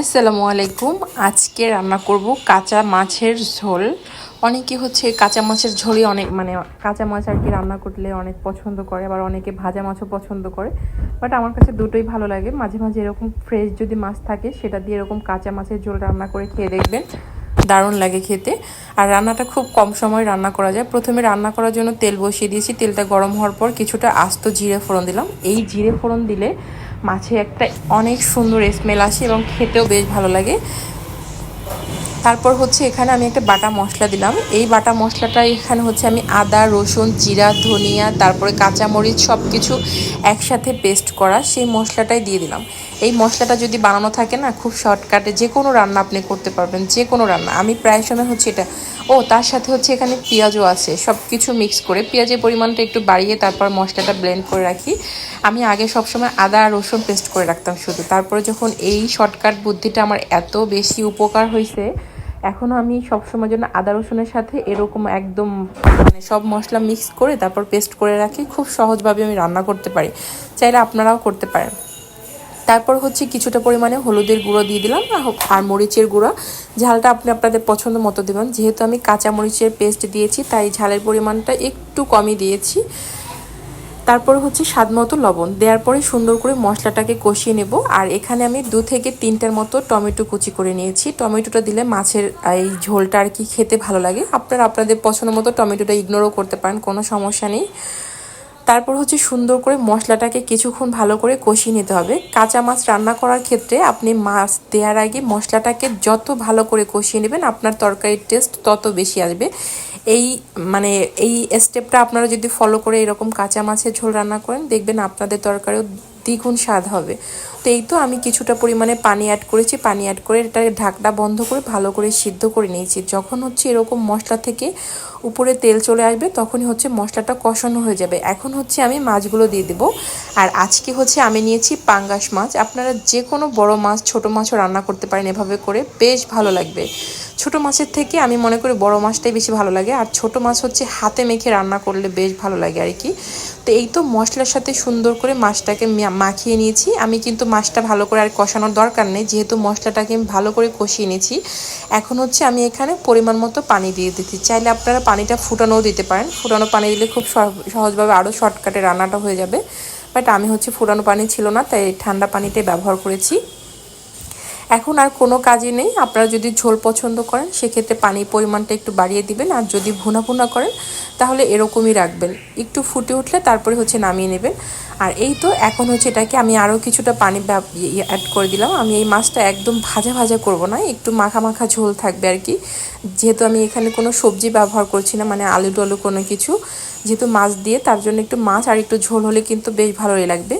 আসসালামু আলাইকুম আজকে রান্না করব কাঁচা মাছের ঝোল। অনেকে হচ্ছে কাঁচা মাছের ঝোলই অনেক মানে কাঁচা মাছ আর কি রান্না করলে অনেক পছন্দ করে, আবার অনেকে ভাজা মাছও পছন্দ করে। বাট আমার কাছে দুটোই ভালো লাগে। মাঝে মাঝে এরকম ফ্রেশ যদি মাছ থাকে, সেটা দিয়ে এরকম কাঁচা মাছের ঝোল রান্না করে খেয়ে দেখবেন। দারুণ লাগে খেতে। আর রান্নাটা খুব কম সময় রান্না করা যায়। প্রথমে রান্না করার জন্য তেল বসিয়ে দিয়েছি। তেলটা গরম হওয়ার পর কিছুটা আস্ত জিরে ফোড়ন দিলাম। এই জিরে ফোড়ন দিলে মাছে একটা অনেক সুন্দর স্মেল আসে এবং খেতেও বেশ ভালো লাগে। তারপর হচ্ছে এখানে আমি একটা বাটা মশলা দিলাম। এই বাটা মশলাটা এখানে হচ্ছে আমি আদা, রসুন, জিরা, ধনিয়া, তারপরে কাঁচামরিচ সব কিছু একসাথে পেস্ট করা সেই মশলাটাই দিয়ে দিলাম। এই মশলাটা যদি বানানো থাকে না, খুব শর্টকাটে যে কোনো রান্না আপনি করতে পারবেন, যে কোনো রান্না। আমি প্রায় সময় হচ্ছে এটা, ও, তার সাথে হচ্ছে এখানে পেঁয়াজও আছে সব কিছু মিক্স করে। পেঁয়াজের পরিমাণটা একটু বাড়িয়ে তারপর মশলাটা ব্লেন্ড করে রাখি। আমি আগে সবসময় আদা আর রসুন পেস্ট করে রাখতাম শুধু। তারপরে যখন এই শর্টকাট বুদ্ধিটা আমার এত বেশি উপকার হয়েছে এখনও আমি সবসময় জন্য আদা রসুনের সাথে এরকম একদম মানে সব মশলা মিক্স করে তারপর পেস্ট করে রাখি। খুব সহজভাবে আমি রান্না করতে পারি। চাইলে আপনারাও করতে পারেন। তারপর হচ্ছে কিছুটা পরিমাণে হলুদের গুঁড়ো দিয়ে দিলাম আর মরিচের গুঁড়ো। ঝালটা আপনি আপনাদের পছন্দ মতো দেবেন। যেহেতু আমি কাঁচা মরিচের পেস্ট দিয়েছি, তাই ঝালের পরিমাণটা একটু কমই দিয়েছি। তারপর হচ্ছে স্বাদ মতো লবণ। দেওয়ার পরে সুন্দর করে মশলাটাকে কষিয়ে নেব। আর এখানে আমি দু থেকে তিনটার মতো টমেটো কুচি করে নিয়েছি। টমেটোটা দিলে মাছের এই ঝোলটা আর কি খেতে ভালো লাগে। আপনারা আপনাদের পছন্দ মতো টমেটোটা ইগনোরও করতে পারেন, কোনো সমস্যা নেই। তারপর হচ্ছে সুন্দর করে মশলাটাকে কিছুক্ষণ ভালো করে কষিয়ে নিতে হবে। কাঁচা মাছ রান্না করার ক্ষেত্রে আপনি মাছ দেওয়ার আগে মশলাটাকে যত ভালো করে কষিয়ে নেবেন, আপনার তরকারির টেস্ট তত বেশি আসবে। এই মানে এই স্টেপটা আপনারা যদি ফলো করে এরকম কাঁচা মাছের ঝোল রান্না করেন, দেখবেন আপনাদের তরকারিও দ্বিগুণ স্বাদ হবে। তো এই তো আমি কিছুটা পরিমাণে পানি অ্যাড করেছি, পানি অ্যাড করে এটা ঢাকটা বন্ধ করে ভালো করে সিদ্ধ করে নিয়েছি। যখন হচ্ছে এরকম মশলা থেকে উপরে তেল চলে আসবে, তখনই হচ্ছে মশলাটা কষানো হয়ে যাবে। এখন হচ্ছে আমি মাছগুলো দিয়ে দেবো। আর আজকে হচ্ছে আমি নিয়েছি পাঙ্গাস মাছ। আপনারা যে কোনো বড় মাছ, ছোট মাছও রান্না করতে পারেন এভাবে করে, বেশ ভালো লাগবে। ছোট মাছের থেকে আমি মনে করি বড় মাছটাই বেশি ভালো লাগে। আর ছোট মাছ হচ্ছে হাতে মেখে রান্না করলে বেশ ভালো লাগে আর কি। তো এই তো মশলার সাথে সুন্দর করে মাছটাকে মাখিয়ে নিয়েছি। আমি কিন্তু মাছটা ভালো করে আর কষানোর দরকার নেই। যেহেতু মশলাটাকে আমি ভালো করে কষিয়ে নিয়েছি, এখন হচ্ছে আমি এখানে পরিমাণ মতো পানি দিয়ে দিচ্ছি। চাইলে আপনারা পানিটা ফুটানোও দিতে পারেন। ফুটানো পানি দিলে খুব সহজভাবে আরও শর্টকাটে রান্নাটা হয়ে যাবে। বাট আমি হচ্ছে ফুটানো পানি ছিল না, তাই ঠান্ডা পানিতে ব্যবহার করেছি। এখন আর কোনো কাজই নেই। আপনারা যদি ঝোল পছন্দ করেন, সেক্ষেত্রে পানির পরিমাণটা একটু বাড়িয়ে দিবেন। আর যদি ভুনা ভুনা করেন, তাহলে এরকমই রাখবেন। একটু ফুটে উঠলে তারপরে হচ্ছে নামিয়ে নেবেন। আর এই তো এখন হচ্ছে এটাকে আমি আরও কিছুটা পানি অ্যাড করে দিলাম। আমি এই মাছটা একদম ভাজা ভাজা করব না, একটু মাখা মাখা ঝোল থাকবে আর কি। যেহেতু আমি এখানে কোনো সবজি ব্যবহার করছি না মানে আলু টলু কোনো কিছু, যেহেতু মাছ দিয়ে, তার জন্য একটু মাছ আর একটু ঝোল হলে কিন্তু বেশ ভালোই লাগবে।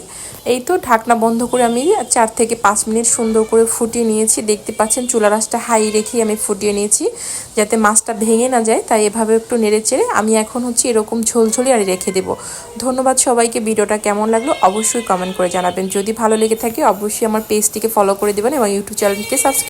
এই তো ঢাকনা বন্ধ করে আমি চার থেকে পাঁচ মিনিট সুন্দর করে ফুটিয়ে নিয়েছি। দেখতে পাচ্ছেন চুলা রাসটা হাই রেখেই আমি ফুটিয়ে নিয়েছি, যাতে মাছটা ভেঙে না যায়, তাই এভাবে একটু নেড়ে চেড়ে আমি এখন হচ্ছে এরকম ঝোলঝোলি আর রেখে দেবো। ধন্যবাদ সবাইকে, ভিডিওটা কেমন লাগল অবশ্যই কমেন্ট করে জানাবেন। যদি ভালো লেগে থাকে, অবশ্যই আমার পেজটিকে ফলো করে দেবেন এবং ইউটিউব চ্যানেলটিকে সাবস্ক্রাইব